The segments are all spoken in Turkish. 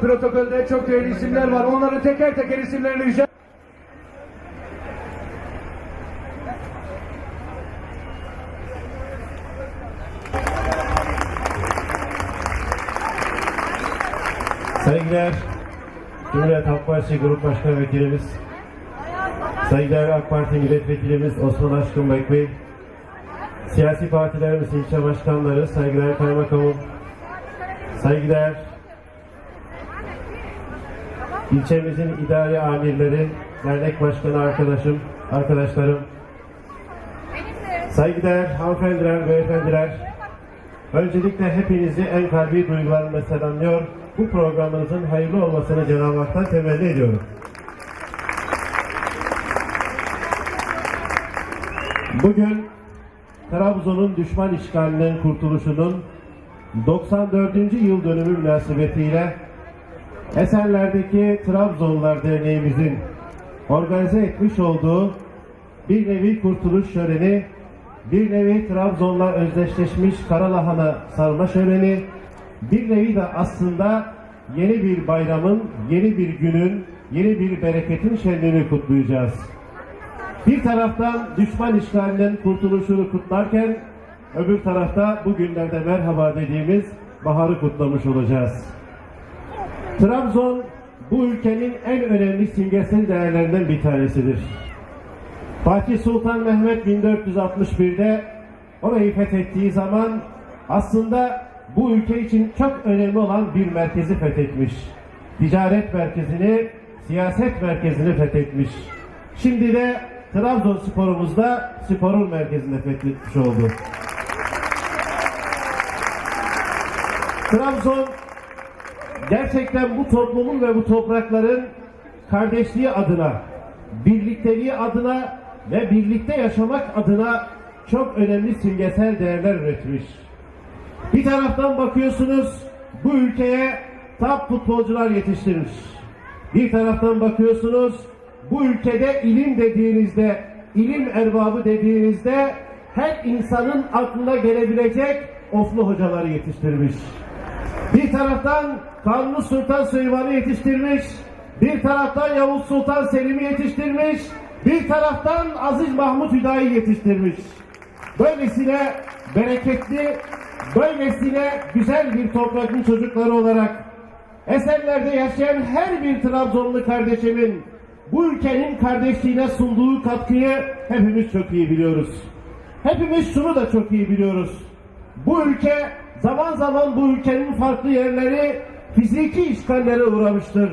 var protokolde çok değerli isimler var. Onların teker teker isimlerini rica Saygıdeğer Cumhuriyet Halk Partisi Grup Başkan Vekilimiz, saygıdeğer AK Parti Milletvekilimiz Osman Aşkın Bey, siyasi partilerimiz ilçe başkanları, saygıdeğer kaymakamım, saygıdeğer ilçemizin idari amirleri, dernek başkanı arkadaşım, arkadaşlarım, saygıdeğer hanımefendiler, beyefendiler, Öncelikle hepinizi en kalbi duygularımla selamlıyor. Bu programınızın hayırlı olmasını Cenab-ı Hak'tan temenni ediyorum. Bugün Trabzon'un düşman işgalinden kurtuluşunun 94. yıl dönümü münasebetiyle Esenler'deki Trabzonlar Derneğimizin organize etmiş olduğu bir nevi kurtuluş şöleni, bir nevi Trabzon'la özdeşleşmiş Karalahana sarma şöleni, bir nevi de aslında yeni bir bayramın, yeni bir günün, yeni bir bereketin şenliğini kutlayacağız. Bir taraftan düşman işgalinden kurtuluşunu kutlarken öbür tarafta bugünlerde merhaba dediğimiz baharı kutlamış olacağız. Trabzon bu ülkenin en önemli simgesel değerlerinden bir tanesidir. Fatih Sultan Mehmet 1461'de orayı fethettiği zaman aslında bu ülke için çok önemli olan bir merkezi fethetmiş. Ticaret merkezini, siyaset merkezini fethetmiş. Şimdi de Trabzonspor'umuzda sporun merkezinde fethetmiş oldu. Trabzon gerçekten bu toplumun ve bu toprakların kardeşliği adına, birlikteliği adına ve birlikte yaşamak adına çok önemli simgesel değerler üretmiş. Bir taraftan bakıyorsunuz bu ülkeye top futbolcular yetiştirmiş. Bir taraftan bakıyorsunuz bu ülkede ilim dediğinizde, ilim erbabı dediğinizde her insanın aklına gelebilecek oflu hocaları yetiştirmiş. Bir taraftan Kanuni Sultan Süleyman'ı yetiştirmiş, bir taraftan Yavuz Sultan Selim'i yetiştirmiş, bir taraftan Aziz Mahmut Hüdayi yetiştirmiş. Böylesine bereketli, böylesine güzel bir toprakın çocukları olarak eserlerde yaşayan her bir Trabzonlu kardeşimin bu ülkenin kardeşliğine sunduğu katkıyı hepimiz çok iyi biliyoruz. Hepimiz şunu da çok iyi biliyoruz. Bu ülke zaman zaman bu ülkenin farklı yerleri fiziki işgallere uğramıştır.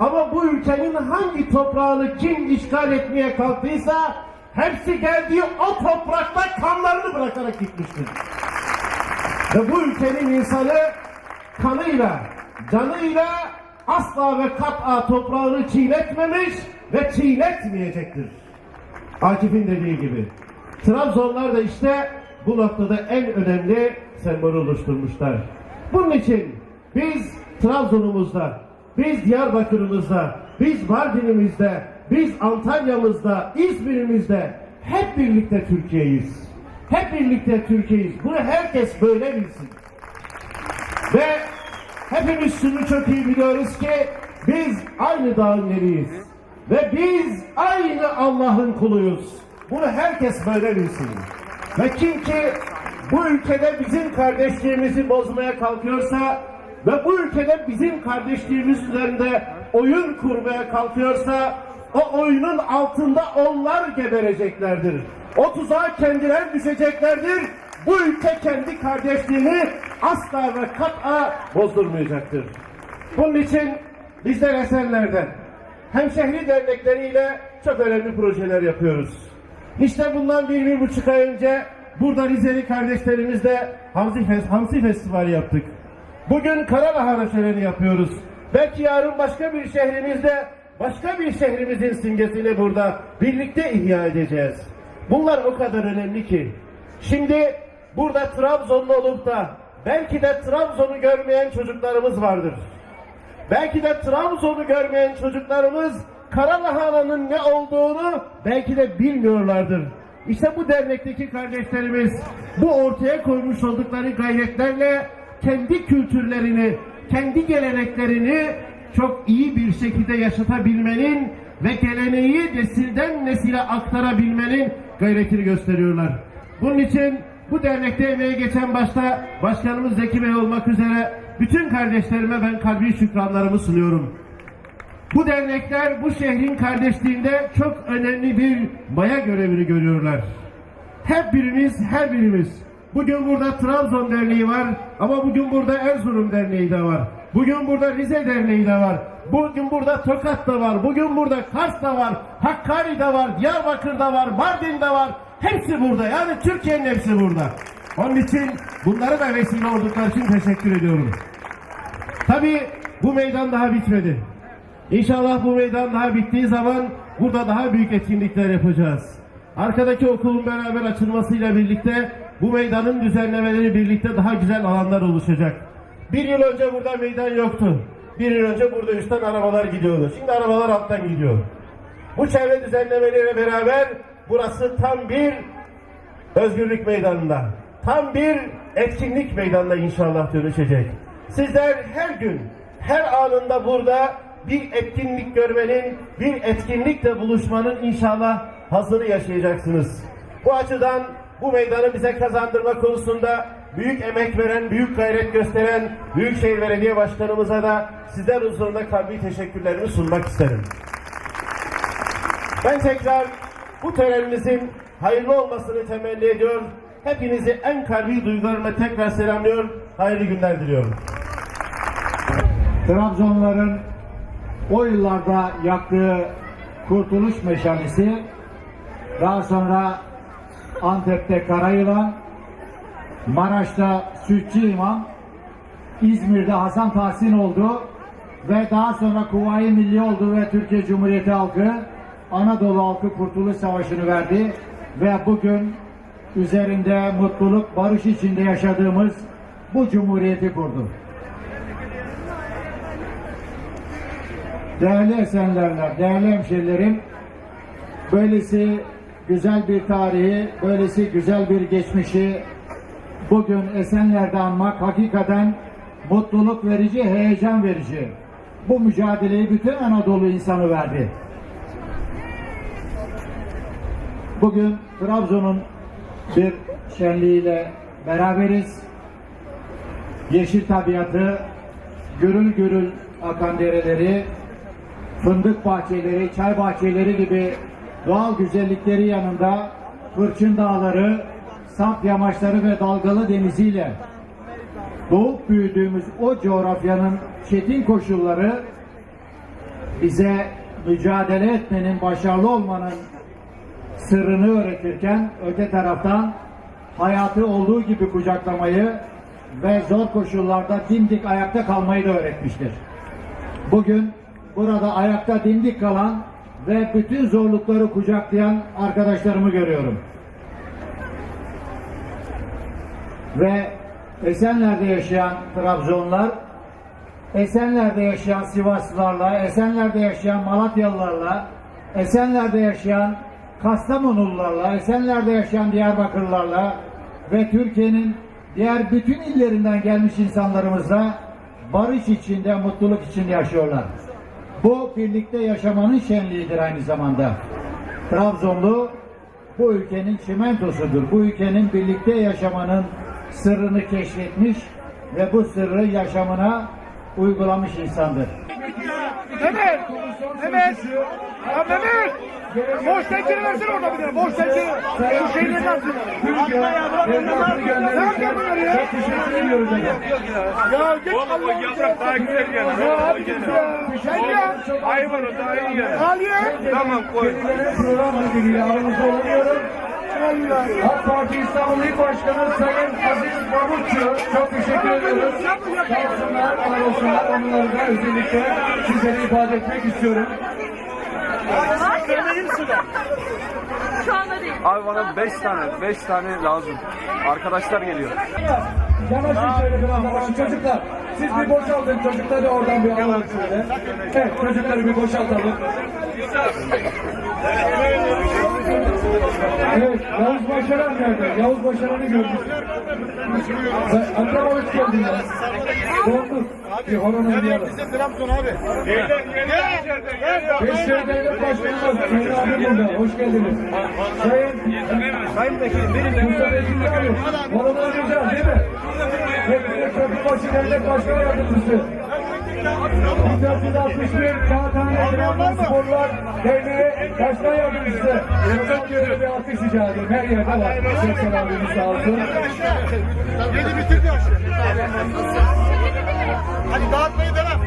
Ama bu ülkenin hangi toprağını kim işgal etmeye kalktıysa hepsi geldiği o toprakta kanlarını bırakarak gitmiştir. Ve bu ülkenin insanı kanıyla, canıyla asla ve kat'a toprağını çiğnetmemiş ve çiğnetmeyecektir. Akif'in dediği gibi. Trabzonlar da işte bu noktada en önemli sembol oluşturmuşlar. Bunun için biz Trabzon'umuzda, biz Diyarbakır'ımızda, biz Mardin'imizde, biz Antalya'mızda, İzmir'imizde hep birlikte Türkiye'yiz. Hep birlikte Türkiye'yiz. Bunu herkes böyle bilsin. Ve hepimiz şunu çok iyi biliyoruz ki biz aynı dağın yeriyiz. Ve biz aynı Allah'ın kuluyuz. Bunu herkes böyle bilsin. Ve kim ki bu ülkede bizim kardeşliğimizi bozmaya kalkıyorsa ve bu ülkede bizim kardeşliğimiz üzerinde oyun kurmaya kalkıyorsa o oyunun altında onlar gebereceklerdir. O tuzağa kendileri düşeceklerdir. Bu ülke kendi kardeşliğini asla ve kat'a bozdurmayacaktır. Bunun için bizler eserlerden hemşehri dernekleriyle çok önemli projeler yapıyoruz. İşte bundan bir, bir buçuk ay önce burada Rizeli kardeşlerimizle Hamsi, Fes Hamsi Festivali yaptık. Bugün Karalahana şöleni yapıyoruz. Belki yarın başka bir şehrimizde, başka bir şehrimizin simgesini burada birlikte ihya edeceğiz. Bunlar o kadar önemli ki. Şimdi burada Trabzonlu olup da belki de Trabzon'u görmeyen çocuklarımız vardır. Belki de Trabzon'u görmeyen çocuklarımız Karalahana'nın ne olduğunu belki de bilmiyorlardır. İşte bu dernekteki kardeşlerimiz bu ortaya koymuş oldukları gayretlerle kendi kültürlerini, kendi geleneklerini çok iyi bir şekilde yaşatabilmenin ve geleneği nesilden nesile aktarabilmenin gayretini gösteriyorlar. Bunun için bu dernekte emeği geçen başta Başkanımız Zeki Bey olmak üzere bütün kardeşlerime ben kalbi şükranlarımı sunuyorum. Bu dernekler bu şehrin kardeşliğinde çok önemli bir maya görevini görüyorlar. Hep birimiz, her birimiz. Bugün burada Trabzon Derneği var ama bugün burada Erzurum Derneği de var. Bugün burada Rize Derneği de var. Bugün burada Tokat da var. Bugün burada Kars da var. Hakkari de var. Diyarbakır'da var. Mardin'de var. Hepsi burada. Yani Türkiye'nin hepsi burada. Onun için bunlara da vesile oldukları için teşekkür ediyorum. Tabii bu meydan daha bitmedi. İnşallah bu meydan daha bittiği zaman burada daha büyük etkinlikler yapacağız. Arkadaki okulun beraber açılmasıyla birlikte bu meydanın düzenlemeleri birlikte daha güzel alanlar oluşacak. Bir yıl önce burada meydan yoktu. Bir yıl önce burada üstten arabalar gidiyordu. Şimdi arabalar alttan gidiyor. Bu çevre düzenlemeleriyle beraber burası tam bir özgürlük meydanında, tam bir etkinlik meydanına inşallah dönüşecek. Sizler her gün, her anında burada bir etkinlik görmenin, bir etkinlikle buluşmanın inşallah hazını yaşayacaksınız. Bu açıdan bu meydanı bize kazandırma konusunda büyük emek veren, büyük gayret gösteren Büyükşehir Belediye Başkanımıza da sizler huzurunda kalbi teşekkürlerimi sunmak isterim. Ben tekrar bu törenimizin hayırlı olmasını temenni ediyor. Hepinizi en kalbi duygularımla tekrar selamlıyor. Hayırlı günler diliyorum. Trabzonların o yıllarda yaktığı kurtuluş meşalesi daha sonra Antep'te Karayılan, Maraş'ta Sütçü İmam, İzmir'de Hasan Tahsin oldu ve daha sonra Kuvayi Milli oldu ve Türkiye Cumhuriyeti halkı Anadolu halkı Kurtuluş Savaşı'nı verdi ve bugün üzerinde mutluluk, barış içinde yaşadığımız bu cumhuriyeti kurdu. Değerli Esenlerler, değerli hemşerilerim, böylesi güzel bir tarihi, böylesi güzel bir geçmişi bugün Esenler'de anmak hakikaten mutluluk verici, heyecan verici. Bu mücadeleyi bütün Anadolu insanı verdi. Bugün Trabzon'un bir şenliğiyle beraberiz. Yeşil tabiatı, gürül gürül akan dereleri, fındık bahçeleri, çay bahçeleri gibi doğal güzellikleri yanında Fırçın Dağları, Sap yamaçları ve dalgalı deniziyle doğup büyüdüğümüz o coğrafyanın çetin koşulları bize mücadele etmenin, başarılı olmanın sırrını öğretirken öte taraftan hayatı olduğu gibi kucaklamayı ve zor koşullarda dimdik ayakta kalmayı da öğretmiştir. Bugün burada ayakta dimdik kalan ve bütün zorlukları kucaklayan arkadaşlarımı görüyorum. Ve Esenler'de yaşayan Trabzonlar, Esenler'de yaşayan Sivaslılarla, Esenler'de yaşayan Malatyalılarla, Esenler'de yaşayan Kastamonulularla, Esenler'de yaşayan Diyarbakırlılarla ve Türkiye'nin diğer bütün illerinden gelmiş insanlarımızla barış içinde, mutluluk içinde yaşıyorlar. Bu birlikte yaşamanın şenliğidir aynı zamanda. Trabzonlu bu ülkenin çimentosudur. Bu ülkenin birlikte yaşamanın sırrını keşfetmiş ve bu sırrı yaşamına uygulamış insandır. Mehmet! Mehmet! Ya Mehmet! Boş tencere versene orada bir tane. Boş tencere. Şu şeyleri nasıl? Nerede bunlar ya? Çok teşekkür ediyoruz efendim. Ya git Allah'ım. Yaprak daha güzel geldi. Ya abi ya. Sen ya. Hayvan o daha iyi geldi. Al ya. Tamam koy. Aramızda olamıyorum. AK Parti İstanbul İl Başkanı Sayın Aziz Mahmutçu çok teşekkür ediyoruz. Sağ olsunlar. Onları da özellikle sizlere ifade etmek istiyorum. Şu anda değil. Abi bana 5 tane, 5 tane lazım. Arkadaşlar geliyor. Yanaşın şöyle daha. Çocuklar siz bir boşaltın. Çocukları oradan bir alalım şöyle. Evet çocukları bir boşaltalım. Evet Yavuz Başaran nerede? Yavuz Başaran'ı gördük. Akram hoş geldiniz. Donduk. Bir horon oynayalım. Trabzon abi. Beşiktaş Devlet Başkanımız Sayın abi burada. Hoş geldiniz. Sayın Sayın Vekilim benim Mustafa Ekinci abi. Horon oynayacağız değil mi? Hepiniz Köprübaşı Devlet Başkan Yardımcısı. 1461 Kağıthane Trabzonsporlar Derneği Başkan Yardımcısı. Çok yönlü bir alkış rica ediyorum. Her yerde var. Çok abimiz sağ olsun. Beni bitirdi aşı. Hadi dağıtmayı devam.